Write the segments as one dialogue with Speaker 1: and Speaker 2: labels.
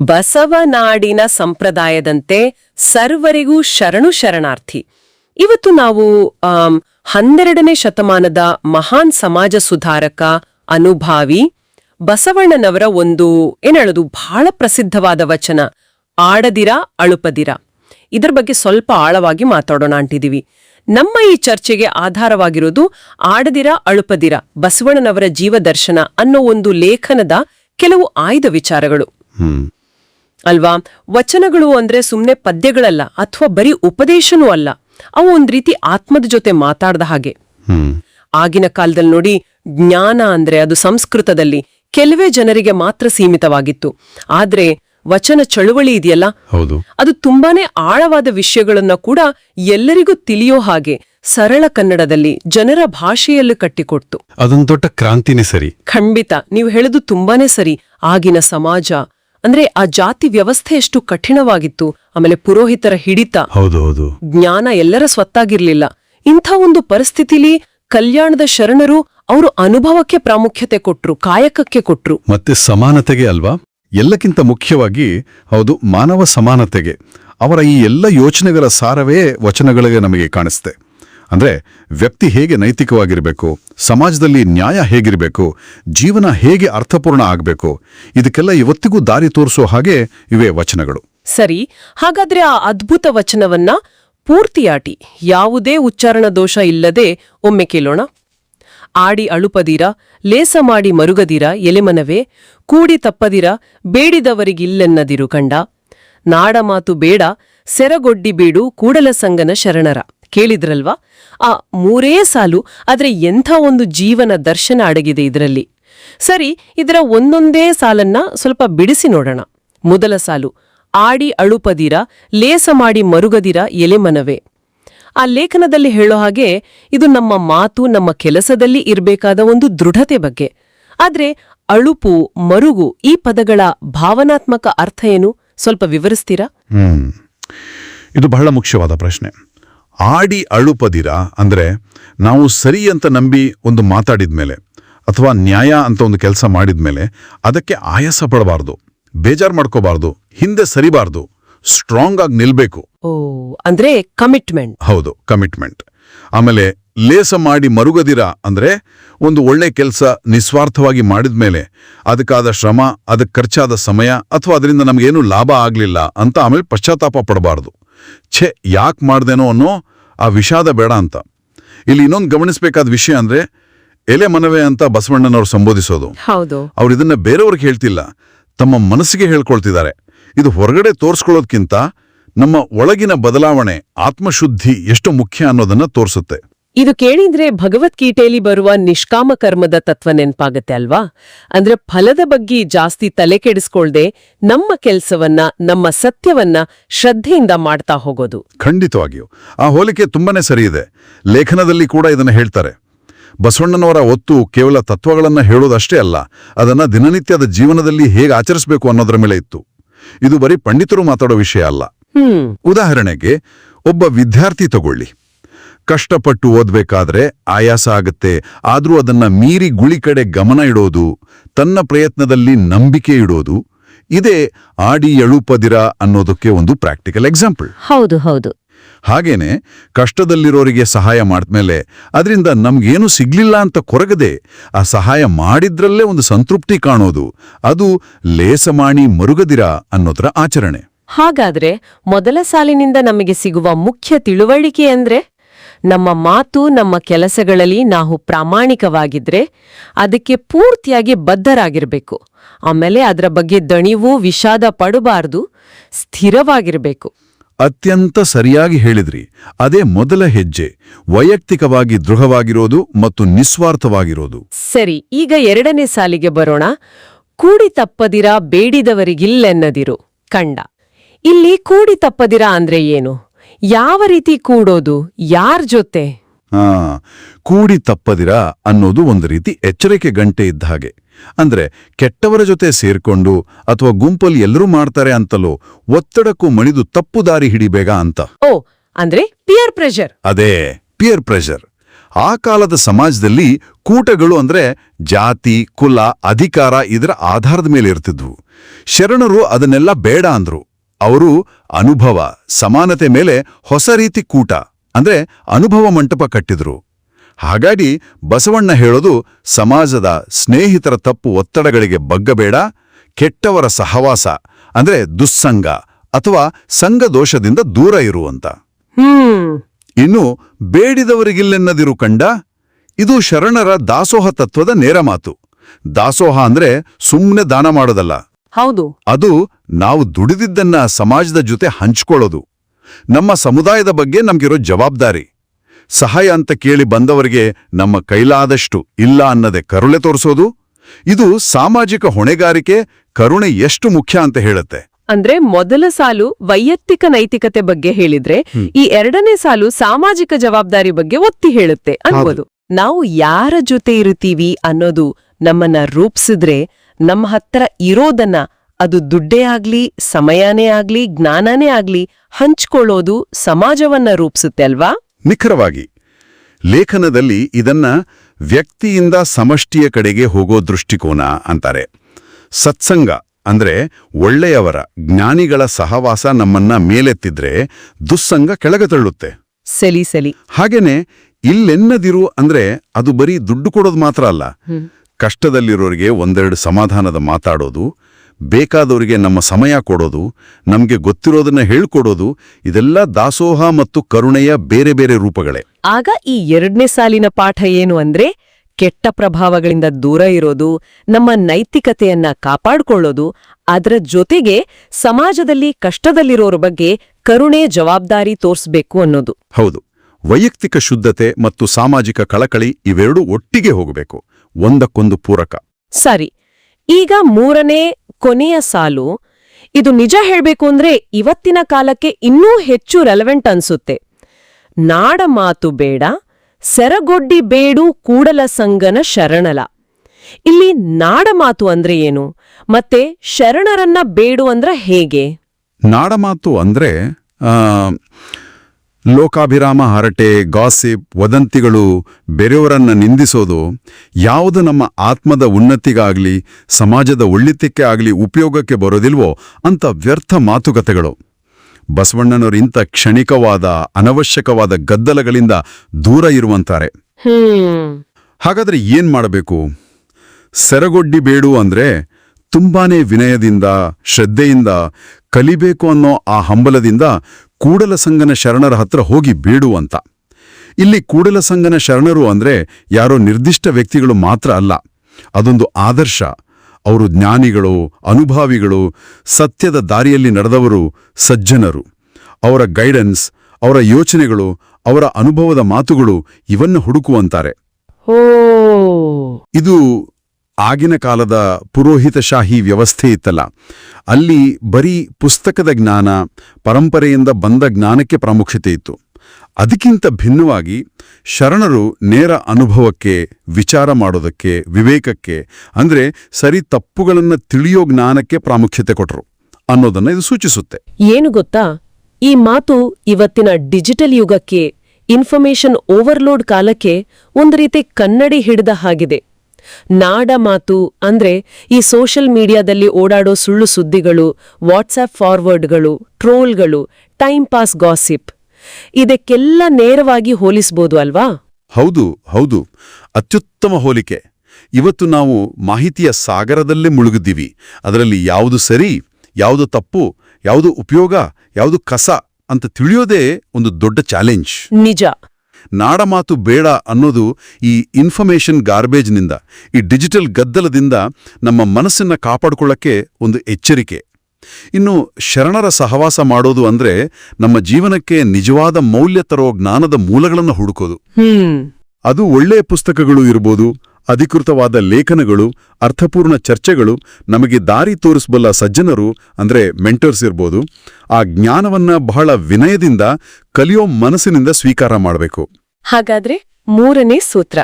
Speaker 1: ಬಸವನಾಡಿನ ಸಂಪ್ರದಾಯದಂತೆ ಸರ್ವರಿಗೂ ಶರಣು ಶರಣಾರ್ಥಿ. ಇವತ್ತು ನಾವು ಹನ್ನೆರಡನೇ ಶತಮಾನದ ಮಹಾನ್ ಸಮಾಜ ಸುಧಾರಕ ಅನುಭಾವಿ ಬಸವಣ್ಣನವರ ಒಂದು, ಏನೇಳೋದು ಬಹಳ ಪ್ರಸಿದ್ಧವಾದ ವಚನ, ಆಡದಿರ, ಅಳುಪದಿರ ಇದರ ಬಗ್ಗೆ ಸ್ವಲ್ಪ ಆಳವಾಗಿ ಮಾತಾಡೋಣ ಅಂಟಿದೀವಿ ನಮ್ಮ ಈ ಚರ್ಚೆಗೆ ಆಧಾರವಾಗಿರೋದು ಆಡದಿರ, ಅಳುಪದಿರ, ಬಸವಣ್ಣನವರ ಜೀವದರ್ಶನ ಅನ್ನೋ ಒಂದು ಲೇಖನದ ಕೆಲವು ಆಯ್ದ ವಿಚಾರಗಳು. ಅಲ್ವಾ? ವಚನಗಳು ಅಂದ್ರೆ ಸುಮ್ಮನೆ ಪದ್ಯಗಳಲ್ಲ ಅಥವಾ ಬರೀ ಉಪದೇಶನೂ ಅಲ್ಲ. ಅವು ಒಂದ್ ರೀತಿ ಆತ್ಮದ ಜೊತೆ ಮಾತಾಡ್ದ ಹಾಗೆ.
Speaker 2: ಹ್ಮ್.
Speaker 1: ಆಗಿನ ಕಾಲದಲ್ಲಿ ನೋಡಿ ಜ್ಞಾನ ಅಂದ್ರೆ ಅದು ಸಂಸ್ಕೃತದಲ್ಲಿ ಕೆಲವೇ ಜನರಿಗೆ ಮಾತ್ರ ಸೀಮಿತವಾಗಿತ್ತು. ಆದ್ರೆ ವಚನ ಚಳುವಳಿ ಇದೆಯಲ್ಲ?
Speaker 2: ಹೌದು.
Speaker 1: ಅದು ತುಂಬಾನೇ ಆಳವಾದ ವಿಷಯಗಳನ್ನ ಕೂಡ ಎಲ್ಲರಿಗೂ ತಿಳಿಯೋ ಹಾಗೆ ಸರಳ ಕನ್ನಡದಲ್ಲಿ ಜನರ ಭಾಷೆಯಲ್ಲಿ ಕಟ್ಟಿಕೊಡ್ತು.
Speaker 2: ಅದೊಂದು ದೊಡ್ಡ ಕ್ರಾಂತಿನೇ ಸರಿ.
Speaker 1: ಖಂಡಿತ. ನೀವು ಹೇಳುದು ತುಂಬಾನೇ ಸರಿ. ಆಗಿನ ಸಮಾಜ ಅಂದ್ರೆ ಆ ಜಾತಿ ವ್ಯವಸ್ಥೆ ಎಷ್ಟು ಕಠಿಣವಾಗಿತ್ತು ಆಮೇಲೆ ಪುರೋಹಿತರ ಹಿಡಿತ
Speaker 2: ಹೌದು ಹೌದು.
Speaker 1: ಜ್ಞಾನ ಎಲ್ಲರ ಸ್ವತ್ತಾಗಿರ್ಲಿಲ್ಲ. ಇಂಥ ಒಂದು ಪರಿಸ್ಥಿತಿಲಿ ಕಲ್ಯಾಣದ ಶರಣರು ಅವರು ಅನುಭವಕ್ಕೆ ಪ್ರಾಮುಖ್ಯತೆ ಕೊಟ್ರು ಕಾಯಕಕ್ಕೆ ಕೊಟ್ರು.
Speaker 2: ಮತ್ತೆ ಸಮಾನತೆಗೆ ಅಲ್ವಾ? ಎಲ್ಲಕ್ಕಿಂತ ಮುಖ್ಯವಾಗಿ ಹೌದು ಮಾನವ ಸಮಾನತೆಗೆ. ಅವರ ಈ ಎಲ್ಲ ಯೋಚನೆಗಳ ಸಾರವೇ ವಚನಗಳಿಗೆ ನಮಗೆ ಕಾಣಿಸ್ತೆ. ಅಂದ್ರೆ ವ್ಯಕ್ತಿ ಹೇಗೆ ನೈತಿಕವಾಗಿರಬೇಕು, ಸಮಾಜದಲ್ಲಿ ನ್ಯಾಯ ಹೇಗಿರಬೇಕು, ಜೀವನ ಹೇಗೆ ಅರ್ಥಪೂರ್ಣ ಆಗಬೇಕು, ಇದಕ್ಕೆಲ್ಲ ಇವತ್ತಿಗೂ ದಾರಿ ತೋರಿಸೋ ಹಾಗೆ ಇವೆ ವಚನಗಳು.
Speaker 1: ಸರಿ, ಹಾಗಾದ್ರೆ ಆ ಅದ್ಭುತ ವಚನವನ್ನ ಪೂರ್ತಿಯಾಟಿ ಯಾವುದೇ ಉಚ್ಚಾರಣ ದೋಷ ಇಲ್ಲದೆ ಒಮ್ಮೆ ಕೇಳೋಣ. ಆಡಿ ಅಳುಪದಿರ, ಲೇಸ ಮಾಡಿ ಮರುಗದಿರ, ಎಲೆಮನವೇ, ಕೂಡಿ ತಪ್ಪದಿರ, ಬೇಡಿದವರಿಗಿಲ್ಲೆನ್ನದಿರು ಕಂಡ. ನಾಡ ಮಾತು ಬೇಡ, ಸೆರಗೊಡ್ಡಿ ಬೀಡು, ಕೂಡಲ ಸಂಗನ ಶರಣರ. ಕೇಳಿದ್ರಲ್ವಾ? ಆ ಮೂರೇ ಸಾಲು ಆದರೆ ಎಂಥ ಒಂದು ಜೀವನ ದರ್ಶನ ಅಡಗಿದೆ ಇದರಲ್ಲಿ. ಸರಿ, ಇದರ ಒಂದೊಂದೇ ಸಾಲನ್ನ ಸ್ವಲ್ಪ ಬಿಡಿಸಿ ನೋಡೋಣ. ಮೊದಲ ಸಾಲು, ಆಡಿ ಅಳುಪದಿರ, ಲೇಸ ಮಾಡಿ ಮರುಗದಿರ ಎಲೆಮನವೇ. ಆ ಲೇಖನದಲ್ಲಿ ಹೇಳೋ ಹಾಗೆ ಇದು ನಮ್ಮ ಮಾತು, ನಮ್ಮ ಕೆಲಸದಲ್ಲಿ ಇರಬೇಕಾದ ಒಂದು ದೃಢತೆ ಬಗ್ಗೆ. ಆದ್ರೆ ಅಳುಪು, ಮರುಗು ಈ ಪದಗಳ ಭಾವನಾತ್ಮಕ ಅರ್ಥ ಏನು? ಸ್ವಲ್ಪ ವಿವರಿಸ್ತೀರಾ?
Speaker 2: ಇದು ಬಹಳ ಮುಖ್ಯವಾದ ಪ್ರಶ್ನೆ. ಆಡಿ ಅಳುಪದಿರ ಅಂದ್ರೆ ನಾವು ಸರಿ ಅಂತ ನಂಬಿ ಒಂದು ಮಾತಾಡಿದ ಮೇಲೆ ಅಥವಾ ನ್ಯಾಯ ಅಂತ ಒಂದು ಕೆಲಸ ಮಾಡಿದ ಮೇಲೆ ಅದಕ್ಕೆ ಆಯಾಸ ಪಡಬಾರ್ದು ಬೇಜಾರ್ ಮಾಡ್ಕೋಬಾರ್ದು ಹಿಂದೆ ಸರಿಬಾರ್ದು ಸ್ಟ್ರಾಂಗ್ ಆಗಿ ನಿಲ್ಬೇಕು.
Speaker 1: ಓ ಅಂದ್ರೆ ಕಮಿಟ್ಮೆಂಟ್
Speaker 2: ಹೌದು ಕಮಿಟ್ಮೆಂಟ್ ಆಮೇಲೆ ಲೇಸ ಮಾಡಿ ಮರುಗದಿರ ಅಂದ್ರೆ ಒಂದು ಒಳ್ಳೆ ಕೆಲಸ ನಿಸ್ವಾರ್ಥವಾಗಿ ಮಾಡಿದ ಮೇಲೆ ಅದಕ್ಕಾದ ಶ್ರಮ ಅದಕ್ಕೆ ಖರ್ಚಾದ ಸಮಯ ಅಥವಾ ಅದರಿಂದ ನಮಗೇನು ಲಾಭ ಆಗ್ಲಿಲ್ಲ ಅಂತ ಆಮೇಲೆ ಪಶ್ಚಾತ್ತಾಪ ಪಡಬಾರ್ದು. ಛೆ ಯಾಕೆ ಮಾಡ್ದೇನೋ ಅನ್ನೋ ಆ ವಿಷಾದ ಬೇಡ ಅಂತ. ಇಲ್ಲಿ ಇನ್ನೊಂದು ಗಮನಿಸಬೇಕಾದ ವಿಷಯ ಅಂದ್ರೆ ಎಲೆ ಮನವೇ ಅಂತ ಬಸವಣ್ಣನವರು ಸಂಬೋಧಿಸೋದು.
Speaker 1: ಹೌದು.
Speaker 2: ಅವ್ರು ಇದನ್ನ ಬೇರೆಯವ್ರಿಗೆ ಹೇಳ್ತಿಲ್ಲ ತಮ್ಮ ಮನಸ್ಸಿಗೆ ಹೇಳ್ಕೊಳ್ತಿದ್ದಾರೆ. ಇದು ಹೊರಗಡೆ ತೋರಿಸ್ಕೊಳ್ಳೋದ್ಕಿಂತ ನಮ್ಮ ಒಳಗಿನ ಬದಲಾವಣೆ ಆತ್ಮಶುದ್ಧಿ ಎಷ್ಟು ಮುಖ್ಯ ಅನ್ನೋದನ್ನ ತೋರಿಸುತ್ತೆ.
Speaker 1: ಇದು ಕೇಳಿದ್ರೆ ಭಗವದ್ಗೀತೆಯಲ್ಲಿ ಬರುವ ನಿಷ್ಕಾಮ ಕರ್ಮದ ತತ್ವ ನೆನ್ಪಾಗತ್ತೆ ಅಲ್ವಾ? ಅಂದ್ರೆ ಫಲದ ಬಗ್ಗೆ ಜಾಸ್ತಿ ತಲೆ ಕೆಡಿಸ್ಕೊಳ್ದೆ ನಮ್ಮ ಕೆಲಸವನ್ನ ನಮ್ಮ ಸತ್ಯವನ್ನ ಶ್ರದ್ಧೆಯಿಂದ ಮಾಡ್ತಾ ಹೋಗೋದು.
Speaker 2: ಖಂಡಿತವಾಗಿಯೂ. ಆ ಹೋಲಿಕೆ ತುಂಬಾನೇ ಸರಿ ಇದೆ ಲೇಖನದಲ್ಲಿ ಕೂಡ ಇದನ್ನ ಹೇಳ್ತಾರೆ. ಬಸವಣ್ಣನವರ ಒತ್ತು ಕೇವಲ ತತ್ವಗಳನ್ನು ಹೇಳೋದಷ್ಟೇ ಅಲ್ಲ ಅದನ್ನ ದಿನನಿತ್ಯದ ಜೀವನದಲ್ಲಿ ಹೇಗೆ ಆಚರಿಸಬೇಕು ಅನ್ನೋದರ ಮೇಲೆ ಇತ್ತು. ಇದು ಬರೀ ಪಂಡಿತರು ಮಾತಾಡೋ ವಿಷಯ ಅಲ್ಲ. ಉದಾಹರಣೆಗೆ ಒಬ್ಬ ವಿದ್ಯಾರ್ಥಿ ತಗೊಳ್ಳಿ. ಕಷ್ಟಪಟ್ಟು ಓದ್ಬೇಕಾದ್ರೆ ಆಯಾಸ ಆಗುತ್ತೆ. ಆದ್ರೂ ಅದನ್ನ ಮೀರಿ ಗುಳಿ ಕಡೆ ಗಮನ ಇಡೋದು ತನ್ನ ಪ್ರಯತ್ನದಲ್ಲಿ ನಂಬಿಕೆ ಇಡೋದು ಇದೇ ಆಡಿ ಎಳುಪದಿರ ಅನ್ನೋದಕ್ಕೆ ಒಂದು ಪ್ರಾಕ್ಟಿಕಲ್ ಎಕ್ಸಾಂಪಲ್
Speaker 3: ಹೌದು ಹೌದು.
Speaker 2: ಹಾಗೇನೆ ಕಷ್ಟದಲ್ಲಿರೋರಿಗೆ ಸಹಾಯ ಮಾಡಿದ್ಮೇಲೆ ಅದರಿಂದ ನಮ್ಗೇನು ಸಿಗ್ಲಿಲ್ಲ ಅಂತ ಕೊರಗದೆ ಆ ಸಹಾಯ ಮಾಡಿದ್ರಲ್ಲೇ ಒಂದು ಸಂತೃಪ್ತಿ ಕಾಣೋದು. ಅದು ಲೇಸಮಾಣಿ ಮರುಗದಿರ ಅನ್ನೋದರ ಆಚರಣೆ.
Speaker 1: ಹಾಗಾದ್ರೆ ಮೊದಲ ಸಾಲಿನಿಂದ ನಮಗೆ ಸಿಗುವ ಮುಖ್ಯ ತಿಳುವಳಿಕೆ ಅಂದ್ರೆ? ನಮ್ಮ ಮಾತು ನಮ್ಮ ಕೆಲಸಗಳಲ್ಲಿ ನಾವು ಪ್ರಾಮಾಣಿಕವಾಗಿದ್ರೆ ಅದಕ್ಕೆ ಪೂರ್ತಿಯಾಗಿ ಬದ್ಧರಾಗಿರಬೇಕು. ಆಮೇಲೆ ಅದರ ಬಗ್ಗೆ ದಣಿವು ವಿಷಾದ ಪಡಬಾರ್ದು ಸ್ಥಿರವಾಗಿರಬೇಕು.
Speaker 2: ಅತ್ಯಂತ ಸರಿಯಾಗಿ ಹೇಳಿದ್ರಿ. ಅದೇ ಮೊದಲ ಹೆಜ್ಜೆ. ವೈಯಕ್ತಿಕವಾಗಿ ದೃಢವಾಗಿರೋದು ಮತ್ತು ನಿಸ್ವಾರ್ಥವಾಗಿರೋದು.
Speaker 1: ಸರಿ ಈಗ ಎರಡನೇ ಸಾಲಿಗೆ ಬರೋಣ. ಕೂಡಿ ತಪ್ಪದಿರ ಬೇಡಿದವರಿಗಿಲ್ಲೆನ್ನದಿರು. ಕಂಡ. ಇಲ್ಲಿ ಕೂಡಿ ತಪ್ಪದಿರ ಅಂದ್ರೆ ಏನು? ಯಾವ ರೀತಿ ಕೂಡೋದು? ಯಾರ್ ಜೊತೆ?
Speaker 2: ಹಾ ಕೂಡಿ ತಪ್ಪದಿರ ಅನ್ನೋದು ಒಂದು ರೀತಿ ಎಚ್ಚರಿಕೆ ಗಂಟೆ ಇದ್ದ ಹಾಗೆ. ಅಂದ್ರೆ ಕೆಟ್ಟವರ ಜೊತೆ ಸೇರ್ಕೊಂಡು ಅಥವಾ ಗುಂಪಲ್ಲಿ ಎಲ್ಲರೂ ಮಾಡ್ತಾರೆ ಅಂತಲೋ ಒತ್ತಡಕ್ಕೂ ಮಣಿದು ತಪ್ಪು ದಾರಿ ಹಿಡಿಬೇಗ ಅಂತ.
Speaker 1: ಓ ಅಂದ್ರೆ ಪಿಯರ್ ಪ್ರೆಷರ್
Speaker 2: ಅದೇ ಪಿಯರ್ ಪ್ರೆಷರ್ ಆ ಕಾಲದ ಸಮಾಜದಲ್ಲಿ ಕೂಟಗಳು ಅಂದ್ರೆ ಜಾತಿ ಕುಲ ಅಧಿಕಾರ ಇದರ ಆಧಾರದ ಮೇಲೆ ಇರ್ತಿದ್ವು. ಶರಣರು ಅದನ್ನೆಲ್ಲ ಬೇಡ ಅಂದ್ರು. ಅವರು ಅನುಭವ ಸಮಾನತೆ ಮೇಲೆ ಹೊಸ ರೀತಿ ಕೂಟ ಅಂದ್ರೆ ಅನುಭವ ಮಂಟಪ ಕಟ್ಟಿದ್ರು. ಹಾಗಾಗಿ ಬಸವಣ್ಣ ಹೇಳೋದು ಸಮಾಜದ ಸ್ನೇಹಿತರ ತಪ್ಪು ಒತ್ತಡಗಳಿಗೆ ಬಗ್ಗಬೇಡ ಕೆಟ್ಟವರ ಸಹವಾಸ ಅಂದ್ರೆ ದುಸ್ಸಂಗ ಅಥವಾ ಸಂಘ ದೋಷದಿಂದ ದೂರ ಇರುವಂತ ಇನ್ನು ಬೇಡಿದವರಿಗಿಲ್ಲೆನ್ನದಿರು ಕಂಡ ಇದು ಶರಣರ ದಾಸೋಹ ತತ್ವದ ನೇರ ಮಾತು. ದಾಸೋಹ ಅಂದ್ರೆ ಸುಮ್ಮನೆ ದಾನ ಮಾಡೋದಲ್ಲ.
Speaker 1: ಹೌದು.
Speaker 2: ಅದು ನಾವು ದುಡಿದಿದ್ದನ್ನ ಸಮಾಜದ ಜೊತೆ ಹಂಚ್ಕೊಳ್ಳೋದು. ನಮ್ಮ ಸಮುದಾಯದ ಬಗ್ಗೆ ನಮ್ಗಿರೋ ಜವಾಬ್ದಾರಿ. ಸಹಾಯ ಅಂತ ಕೇಳಿ ಬಂದವರಿಗೆ ನಮ್ಮ ಕೈಲಾದಷ್ಟು ಇಲ್ಲ ಅನ್ನದೆ ಕರುಣೆ ತೋರಿಸೋದು. ಇದು ಸಾಮಾಜಿಕ ಹೊಣೆಗಾರಿಕೆ ಕರುಣೆ ಎಷ್ಟು ಮುಖ್ಯ ಅಂತ ಹೇಳುತ್ತೆ.
Speaker 1: ಅಂದ್ರೆ ಮೊದಲ ಸಾಲು ವೈಯಕ್ತಿಕ ನೈತಿಕತೆ ಬಗ್ಗೆ ಹೇಳಿದ್ರೆ ಈ ಎರಡನೇ ಸಾಲು ಸಾಮಾಜಿಕ ಜವಾಬ್ದಾರಿ ಬಗ್ಗೆ ಒತ್ತಿ ಹೇಳುತ್ತೆ ಅನ್ಬೋದು. ನಾವು ಯಾರ ಜೊತೆ ಇರುತ್ತೀವಿ ಅನ್ನೋದು ನಮ್ಮನ್ನ ರೂಪಿಸಿದ್ರೆ ನಮ್ಮ ಹತ್ರ ಇರೋದನ್ನ ಅದು ದುಡ್ಡೇ ಆಗ್ಲಿ ಸಮಯನೇ ಆಗ್ಲಿ ಜ್ಞಾನನೇ ಆಗ್ಲಿ ಹಂಚ್ಕೊಳ್ಳೋದು ಸಮಾಜವನ್ನ ರೂಪಿಸುತ್ತೆ ಅಲ್ವಾ?
Speaker 2: ನಿಖರವಾಗಿ ಲೇಖನದಲ್ಲಿ ಇದನ್ನ ವ್ಯಕ್ತಿಯಿಂದ ಸಮಷ್ಟಿಯ ಕಡೆಗೆ ಹೋಗೋ ದೃಷ್ಟಿಕೋನ ಅಂತಾರೆ. ಸತ್ಸಂಗ ಅಂದ್ರೆ ಒಳ್ಳೆಯವರ ಜ್ಞಾನಿಗಳ ಸಹವಾಸ ನಮ್ಮನ್ನ ಮೇಲೆತ್ತಿದ್ರೆ ದುಸ್ಸಂಗ ಕೆಳಗೆ ತಳ್ಳುತ್ತೆ.
Speaker 1: ಸಲಿ ಸಲಿ.
Speaker 2: ಹಾಗೇನೆ ಇಲ್ಲೆನ್ನದಿರು ಅಂದ್ರೆ ಅದು ಬರೀ ದುಡ್ಡು ಕೊಡೋದು ಮಾತ್ರ ಅಲ್ಲ. ಕಷ್ಟದಲ್ಲಿರೋರಿಗೆ ಒಂದೆರಡು ಸಮಾಧಾನದ ಮಾತಾಡೋದು ಬೇಕಾದವರಿಗೆ ನಮ್ಮ ಸಮಯ ಕೊಡೋದು ನಮಗೆ ಗೊತ್ತಿರೋದನ್ನ ಹೇಳ್ಕೊಡೋದು ಇದೆಲ್ಲ ದಾಸೋಹ ಮತ್ತು ಕರುಣೆಯ ಬೇರೆ ಬೇರೆ ರೂಪಗಳೇ.
Speaker 1: ಆಗ ಈ ಎರಡನೇ ಸಾಲಿನ ಪಾಠ ಏನು ಅಂದ್ರೆ ಕೆಟ್ಟ ಪ್ರಭಾವಗಳಿಂದ ದೂರ ಇರೋದು ನಮ್ಮ ನೈತಿಕತೆಯನ್ನ ಕಾಪಾಡಿಕೊಳ್ಳೋದು ಅದರ ಜೊತೆಗೆ ಸಮಾಜದಲ್ಲಿ ಕಷ್ಟದಲ್ಲಿರೋರ ಬಗ್ಗೆ ಕರುಣೆ ಜವಾಬ್ದಾರಿ ತೋರ್ಸ್ಬೇಕು ಅನ್ನೋದು.
Speaker 2: ಹೌದು. ವೈಯಕ್ತಿಕ ಶುದ್ಧತೆ ಮತ್ತು ಸಾಮಾಜಿಕ ಕಳಕಳಿ ಇವೆರಡೂ ಒಟ್ಟಿಗೆ ಹೋಗಬೇಕು. ಒಂದಕ್ಕೊಂದು ಪೂರಕ.
Speaker 1: ಸರಿ ಈಗ ಮೂರನೇ ಕೊನೆಯ ಸಾಲು ಇದು ನಿಜ ಹೇಳಬೇಕು ಅಂದ್ರೆ ಇವತ್ತಿನ ಕಾಲಕ್ಕೆ ಇನ್ನೂ ಹೆಚ್ಚು ರೆಲೆವೆಂಟ್ ಅನ್ಸುತ್ತೆ. ನಾಡ ಮಾತು ಬೇಡ ಸೆರಗೊಡ್ಡಿ ಬೇಡು ಕೂಡಲ ಸಂಗನ ಶರಣಲ. ಇಲ್ಲಿ ನಾಡಮಾತು ಅಂದ್ರೆ ಏನು? ಮತ್ತೆ ಶರಣರನ್ನ ಬೇಡು ಅಂದ್ರ ಹೇಗೆ?
Speaker 2: ನಾಡಮಾತು ಅಂದ್ರೆ ಆ, ಲೋಕಾಭಿರಾಮ ಹರಟೆ, ಗಾಸಿಪ್, ವದಂತಿಗಳು ಬೇರೆಯವರನ್ನ ನಿಂದಿಸೋದು ಯಾವುದು ನಮ್ಮ ಆತ್ಮದ ಉನ್ನತಿಗಾಗಲಿ, ಸಮಾಜದ ಒಳ್ಳಿತಕ್ಕೆ ಆಗಲಿ ಉಪಯೋಗಕ್ಕೆ ಬರೋದಿಲ್ವೋ ಅಂತ ವ್ಯರ್ಥ ಮಾತುಕತೆಗಳು. ಬಸವಣ್ಣನವರು ಇಂಥ ಕ್ಷಣಿಕವಾದ, ಅನವಶ್ಯಕವಾದ ಗದ್ದಲಗಳಿಂದ ದೂರ ಇರುವಂತಾರೆ. ಹಾಗಾದರೆ ಏನ್ ಮಾಡಬೇಕು? ಸೆರಗೊಡ್ಡಿ ಬೇಡು ಅಂದ್ರೆ ತುಂಬಾನೇ ವಿನಯದಿಂದ, ಶ್ರದ್ಧೆಯಿಂದ ಕಲಿಬೇಕು ಅನ್ನೋ ಆ ಹಂಬಲದಿಂದ ಕೂಡಲ ಸಂಗನ ಶರಣರ ಹತ್ರ ಹೋಗಿ ಬೇಡು ಅಂತ. ಇಲ್ಲಿ ಕೂಡಲಸಂಗನ ಶರಣರು ಅಂದ್ರೆ ಯಾರೋ ನಿರ್ದಿಷ್ಟ ವ್ಯಕ್ತಿಗಳು ಮಾತ್ರ ಅಲ್ಲ. ಅದೊಂದು ಆದರ್ಶ. ಅವರು ಜ್ಞಾನಿಗಳು ಅನುಭಾವಿಗಳು ಸತ್ಯದ ದಾರಿಯಲ್ಲಿ ನಡೆದವರು ಸಜ್ಜನರು. ಅವರ ಗೈಡೆನ್ಸ್ ಅವರ ಯೋಚನೆಗಳು ಅವರ ಅನುಭವದ ಮಾತುಗಳು ಇವನ್ನು ಹುಡುಕುವಂತಾರೆ. ಇದು ಆಗಿನ ಕಾಲದ ಪುರೋಹಿತಶಾಹಿ ವ್ಯವಸ್ಥೆ ಇತ್ತಲ್ಲ, ಅಲ್ಲಿ ಬರೀ ಪುಸ್ತಕದ ಜ್ಞಾನ, ಪರಂಪರೆಯಿಂದ ಬಂದ ಜ್ಞಾನಕ್ಕೆ ಪ್ರಾಮುಖ್ಯತೆ ಇತ್ತು. ಅದಕ್ಕಿಂತ ಭಿನ್ನವಾಗಿ ಶರಣರು ನೇರ ಅನುಭವಕ್ಕೆ, ವಿಚಾರ ಮಾಡೋದಕ್ಕೆ, ವಿವೇಕಕ್ಕೆ, ಅಂದ್ರೆ ಸರಿ ತಪ್ಪುಗಳನ್ನು ತಿಳಿಯೋ ಜ್ಞಾನಕ್ಕೆ ಪ್ರಾಮುಖ್ಯತೆ ಕೊಟ್ಟರು ಅನ್ನೋದನ್ನ ಇದು ಸೂಚಿಸುತ್ತೆ.
Speaker 1: ಏನು ಗೊತ್ತಾ? ಈ ಮಾತು ಇವತ್ತಿನ ಡಿಜಿಟಲ್ ಯುಗಕ್ಕೆ, ಇನ್ಫರ್ಮೇಷನ್ ಓವರ್ಲೋಡ್ ಕಾಲಕ್ಕೆ ಒಂದು ರೀತಿ ಕನ್ನಡಿ ಹಿಡಿದ ಹಾಗಿದೆ. ನಾಡ ಮಾತು ಅಂದ್ರೆ ಈ ಸೋಷಿಯಲ್ ಮೀಡಿಯಾದಲ್ಲಿ ಓಡಾಡೋ ಸುಳ್ಳು ಸುದ್ದಿಗಳು ವಾಟ್ಸ್ಆಪ್ ಫಾರ್ವರ್ಡ್ಗಳು ಟ್ರೋಲ್ಗಳು ಟೈಮ್ ಪಾಸ್ ಗಾಸಿಪ್ ಇದಕ್ಕೆಲ್ಲ ನೇರವಾಗಿ ಹೋಲಿಸ್ಬೋದು ಅಲ್ವಾ?
Speaker 2: ಹೌದು ಹೌದು. ಅತ್ಯುತ್ತಮ ಹೋಲಿಕೆ. ಇವತ್ತು ನಾವು ಮಾಹಿತಿಯ ಸಾಗರದಲ್ಲೇ ಮುಳುಗಿದ್ದೀವಿ. ಅದರಲ್ಲಿ ಯಾವುದು ಸರಿ ಯಾವುದು ತಪ್ಪು ಯಾವುದು ಉಪಯೋಗ ಯಾವುದು ಕಸ ಅಂತ ತಿಳಿಯೋದೇ ಒಂದು ದೊಡ್ಡ ಚಾಲೆಂಜ್
Speaker 1: ನಿಜ.
Speaker 2: ನಾಡಮಾತು ಬೇಡ ಅನ್ನೋದು ಈ ಇನ್ಫಾರ್ಮೇಷನ್ ಗಾರ್ಬೇಜ್ನಿಂದ ಈ ಡಿಜಿಟಲ್ ಗದ್ದಲದಿಂದ ನಮ್ಮ ಮನಸ್ಸನ್ನ ಕಾಪಾಡಿಕೊಳ್ಳೋಕ್ಕೆ ಒಂದು ಎಚ್ಚರಿಕೆ. ಇನ್ನು ಶರಣರ ಸಹವಾಸ ಮಾಡೋದು ಅಂದ್ರೆ ನಮ್ಮ ಜೀವನಕ್ಕೆ ನಿಜವಾದ ಮೌಲ್ಯ ತರೋ ಜ್ಞಾನದ ಮೂಲಗಳನ್ನು ಹುಡುಕೋದು. ಅದು ಒಳ್ಳೆಯ ಪುಸ್ತಕಗಳು ಇರ್ಬೋದು ಅಧಿಕೃತವಾದ ಲೇಖನಗಳು ಅರ್ಥಪೂರ್ಣ ಚರ್ಚೆಗಳು ನಮಗೆ ದಾರಿ ತೋರಿಸಬಲ್ಲ ಸಜ್ಜನರು ಅಂದ್ರೆ ಮೆಂಟರ್ಸ್ ಇರ್ಬೋದು ಆ ಜ್ಞಾನವನ್ನ ಬಹಳ ವಿನಯದಿಂದ ಕಲಿಯೋ ಮನಸ್ಸಿನಿಂದ ಸ್ವೀಕಾರ ಮಾಡಬೇಕು.
Speaker 1: ಹಾಗಾದ್ರೆ ಮೂರನೇ ಸೂತ್ರ.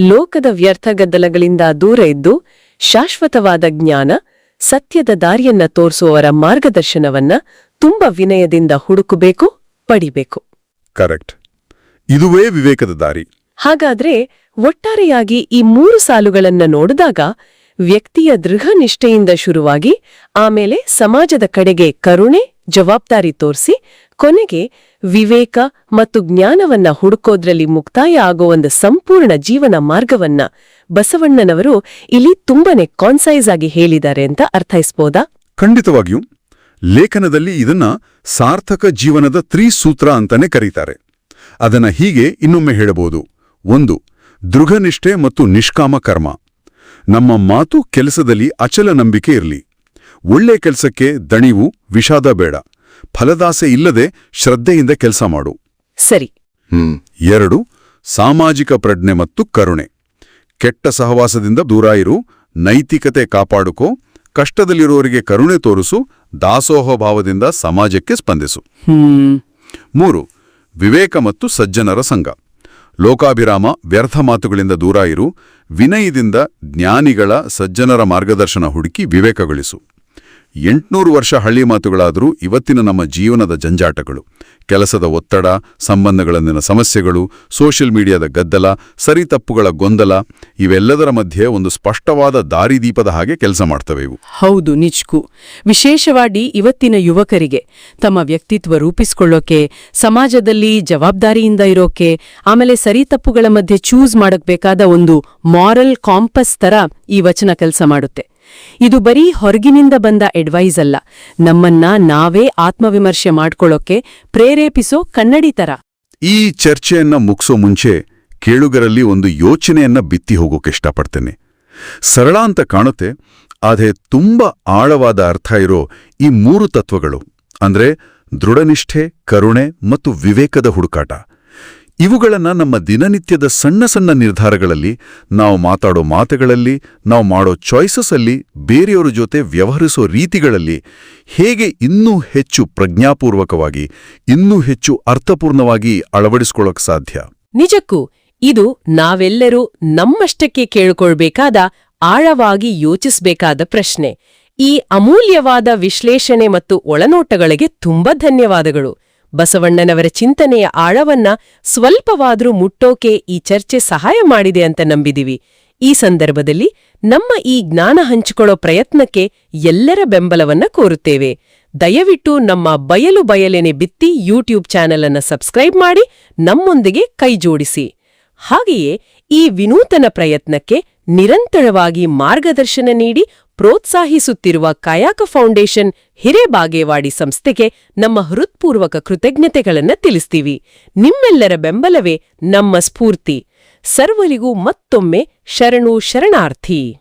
Speaker 1: ಲೋಕದ ವ್ಯರ್ಥ ಗದ್ದಲಗಳಿಂದ ದೂರ ಇದ್ದು ಶಾಶ್ವತವಾದ ಜ್ಞಾನ ಸತ್ಯದ ದಾರಿಯನ್ನ ತೋರಿಸುವವರ ಮಾರ್ಗದರ್ಶನವನ್ನ ತುಂಬ ವಿನಯದಿಂದ ಹುಡುಕಬೇಕು ಪಡಿಬೇಕು.
Speaker 2: ಕರೆಕ್ಟ್. ಇದುವೇ ವಿವೇಕದ ದಾರಿ.
Speaker 1: ಹಾಗಾದ್ರೆ ಒಟ್ಟಾರೆಯಾಗಿ ಈ ಮೂರು ಸಾಲುಗಳನ್ನ ನೋಡಿದಾಗ ವ್ಯಕ್ತಿಯ ದೃಢ ನಿಷ್ಠೆಯಿಂದ ಶುರುವಾಗಿ ಆಮೇಲೆ ಸಮಾಜದ ಕಡೆಗೆ ಕರುಣೆ, ಜವಾಬ್ದಾರಿ ತೋರಿಸಿ ಕೊನೆಗೆ ವಿವೇಕ ಮತ್ತು ಜ್ಞಾನವನ್ನ ಹುಡುಕೋದ್ರಲ್ಲಿ ಮುಕ್ತಾಯ ಆಗೋ ಒಂದು ಸಂಪೂರ್ಣ ಜೀವನ ಮಾರ್ಗವನ್ನ ಬಸವಣ್ಣನವರು ಇಲ್ಲಿ ತುಂಬಾನೇ ಕಾನ್ಸೈಸ್ ಆಗಿ ಹೇಳಿದ್ದಾರೆ ಅಂತ ಅರ್ಥೈಸ್ಬೋದಾ?
Speaker 2: ಖಂಡಿತವಾಗಿಯೂ. ಲೇಖನದಲ್ಲಿ ಇದನ್ನ ಸಾರ್ಥಕ ಜೀವನದ ತ್ರಿಸೂತ್ರ ಅಂತಾನೆ ಕರೀತಾರೆ. ಅದನ್ನ ಹೀಗೆ ಇನ್ನೊಮ್ಮೆ ಹೇಳಬಹುದು. ಒಂದು ದೃಢನಿಷ್ಠೆ ಮತ್ತು ನಿಷ್ಕಾಮ ಕರ್ಮ. ನಮ್ಮ ಮಾತು ಕೆಲಸದಲ್ಲಿ ಅಚಲ ನಂಬಿಕೆ ಇರಲಿ. ಒಳ್ಳೆ ಕೆಲಸಕ್ಕೆ ದಣಿವು ವಿಷಾದ ಬೇಡ. ಫಲದಾಸೆ ಇಲ್ಲದೆ ಶ್ರದ್ಧೆಯಿಂದ ಕೆಲಸ ಮಾಡು.
Speaker 1: ಸರಿ.
Speaker 2: ಎರಡು ಸಾಮಾಜಿಕ ಪ್ರಜ್ಞೆ ಮತ್ತು ಕರುಣೆ. ಕೆಟ್ಟ ಸಹವಾಸದಿಂದ ದೂರ ಇರು ನೈತಿಕತೆ ಕಾಪಾಡುಕೋ ಕಷ್ಟದಲ್ಲಿರುವವರಿಗೆ ಕರುಣೆ ತೋರಿಸು ದಾಸೋಹ ಭಾವದಿಂದ ಸಮಾಜಕ್ಕೆ ಸ್ಪಂದಿಸು.
Speaker 1: ಹ್ಮ್.
Speaker 2: ಮೂರು ವಿವೇಕ ಮತ್ತು ಸಜ್ಜನರ ಸಂಘ. ಲೋಕಾಭಿರಾಮ ವ್ಯರ್ಥ ಮಾತುಗಳಿಂದ ದೂರ ಇರು ವಿನಯದಿಂದ ಜ್ಞಾನಿಗಳ ಸಜ್ಜನರ ಮಾರ್ಗದರ್ಶನ ಹುಡುಕಿ ವಿವೇಕಗಳಿಸು. ಎಂಟ್ನೂರು ವರ್ಷ ಹಳ್ಳಿ ಮಾತುಗಳಾದರೂ ಇವತ್ತಿನ ನಮ್ಮ ಜೀವನದ ಜಂಜಾಟಗಳು. ಕೆಲಸದ ಒತ್ತಡ, ಸಂಬಂಧಗಳಲ್ಲಿನ ಸಮಸ್ಯೆಗಳು, ಸೋಷಿಯಲ್ ಮೀಡಿಯಾದ ಗದ್ದಲ ಸರಿತಪ್ಪುಗಳ ಗೊಂದಲ, ಇವೆಲ್ಲದರ ಮಧ್ಯೆ ಒಂದು ಸ್ಪಷ್ಟವಾದ ದಾರಿದೀಪದ ಹಾಗೆ ಕೆಲಸ ಮಾಡ್ತವೆ ಇವು.
Speaker 3: ಹೌದು ನಿಜ್ಕು ವಿಶೇಷವಾಗಿ ಇವತ್ತಿನ ಯುವಕರಿಗೆ, ತಮ್ಮ ವ್ಯಕ್ತಿತ್ವ ರೂಪಿಸ್ಕೊಳ್ಳೋಕೆ, ಸಮಾಜದಲ್ಲಿ ಜವಾಬ್ದಾರಿಯಿಂದ ಇರೋಕೆ, ಆಮೇಲೆ ಸರಿ ತಪ್ಪುಗಳ ಮಧ್ಯೆ ಚೂಸ್ ಮಾಡಕ್ಬೇಕಾದ ಒಂದು ಮಾರಲ್ ಕಾಂಪಸ್ ತರ ಈ ವಚನ ಕೆಲಸ ಮಾಡುತ್ತೆ. ಇದು ಬರೀ ಹೊರಗಿನಿಂದ ಬಂದ ಅಡ್ವೈಸ್ ಅಲ್ಲ. ನಮ್ಮನ್ನ ನಾವೇ ಆತ್ಮವಿಮರ್ಶೆ ಮಾಡ್ಕೊಳ್ಳೋಕೆ ಪ್ರೇರೇಪಿಸೋ ಕನ್ನಡಿ ತರ.
Speaker 2: ಈ ಚರ್ಚೆಯನ್ನ ಮುಗಿಸೋ ಮುಂಚೆ ಕೇಳುಗರಲ್ಲಿ ಒಂದು ಯೋಚನೆಯನ್ನ ಬಿತ್ತಿ ಹೋಗೋಕೆ ಇಷ್ಟಪಡ್ತೇನೆ. ಸರಳ ಅಂತ ಕಾಣುತ್ತೆ, ಆದರೆ ತುಂಬ ಆಳವಾದ ಅರ್ಥ ಇರೋ ಈ ಮೂರು ತತ್ವಗಳು, ಅಂದ್ರೆ ದೃಢನಿಷ್ಠೆ, ಕರುಣೆ ಮತ್ತು ವಿವೇಕದ ಹುಡುಕಾಟ. ಇವುಗಳನ್ನ ನಮ್ಮ ದಿನನಿತ್ಯದ ಸಣ್ಣ ಸಣ್ಣ ನಿರ್ಧಾರಗಳಲ್ಲಿ, ನಾವು ಮಾತಾಡೋ ಮಾತುಗಳಲ್ಲಿ, ನಾವು ಮಾಡೋ ಚಾಯ್ಸಸ್ ಅಲ್ಲಿ, ಬೇರೆಯವರ ಜೊತೆ ವ್ಯವಹರಿಸೋ ರೀತಿಗಳಲ್ಲಿ ಹೇಗೆ ಇನ್ನೂ ಹೆಚ್ಚು ಪ್ರಜ್ಞಾಪೂರ್ವಕವಾಗಿ, ಇನ್ನೂ ಹೆಚ್ಚು ಅರ್ಥಪೂರ್ಣವಾಗಿ ಅಳವಡಿಸ್ಕೊಳ್ಳೋಕೆ ಸಾಧ್ಯ?
Speaker 1: ನಿಜಕ್ಕೂ, ಇದು ನಾವೆಲ್ಲರೂ ನಮ್ಮಷ್ಟಕ್ಕೆ ಕೇಳಿಕೊಳ್ಬೇಕಾದ, ಆಳವಾಗಿ ಯೋಚಿಸಬೇಕಾದ ಪ್ರಶ್ನೆ. ಈ ಅಮೂಲ್ಯವಾದ ವಿಶ್ಲೇಷಣೆ ಮತ್ತು ಒಳನೋಟಗಳಿಗೆ ತುಂಬಾ ಧನ್ಯವಾದಗಳು. ಬಸವಣ್ಣನವರ ಚಿಂತನೆಯ ಆಳವನ್ನ ಸ್ವಲ್ಪವಾದ್ರೂ ಮುಟ್ಟೋಕೆ ಈ ಚರ್ಚೆ ಸಹಾಯ ಮಾಡಿದೆ ಅಂತ ನಂಬಿದಿವಿ. ಈ ಸಂದರ್ಭದಲ್ಲಿ ನಮ್ಮ ಈ ಜ್ಞಾನ ಹಂಚಿಕೊಳ್ಳೋ ಪ್ರಯತ್ನಕ್ಕೆ ಎಲ್ಲರ ಬೆಂಬಲವನ್ನ ಕೋರುತ್ತೇವೆ. ದಯವಿಟ್ಟು ನಮ್ಮ ಬಯಲು ಬಯಲೆನೆ ಬಿತ್ತಿ ಯೂಟ್ಯೂಬ್ ಚಾನೆಲ್ ಅನ್ನ ಸಬ್ಸ್ಕ್ರೈಬ್ ಮಾಡಿ ನಮ್ಮೊಂದಿಗೆ ಕೈಜೋಡಿಸಿ ಹಾಗೆಯೇ ಈ ವಿನೂತನ ಪ್ರಯತ್ನಕ್ಕೆ ನಿರಂತರವಾಗಿ ಮಾರ್ಗದರ್ಶನ ನೀಡಿ ಪ್ರೋತ್ಸಾಹಿಸುತ್ತಿರುವ ಕಾಯಾಕ ಫೌಂಡೇಶನ್ ಹಿರೇಬಾಗೇವಾಡಿ ಸಂಸ್ಥೆಗೆ ನಮ್ಮ ಹೃತ್ಪೂರ್ವಕ ಕೃತಜ್ಞತೆಗಳನ್ನ ತಿಳಿಸ್ತೀವಿ. ನಿಮ್ಮೆಲ್ಲರ ಬೆಂಬಲವೇ ನಮ್ಮ ಸ್ಫೂರ್ತಿ. ಸರ್ವರಿಗೂ ಮತ್ತೊಮ್ಮೆ ಶರಣು ಶರಣಾರ್ಥಿ.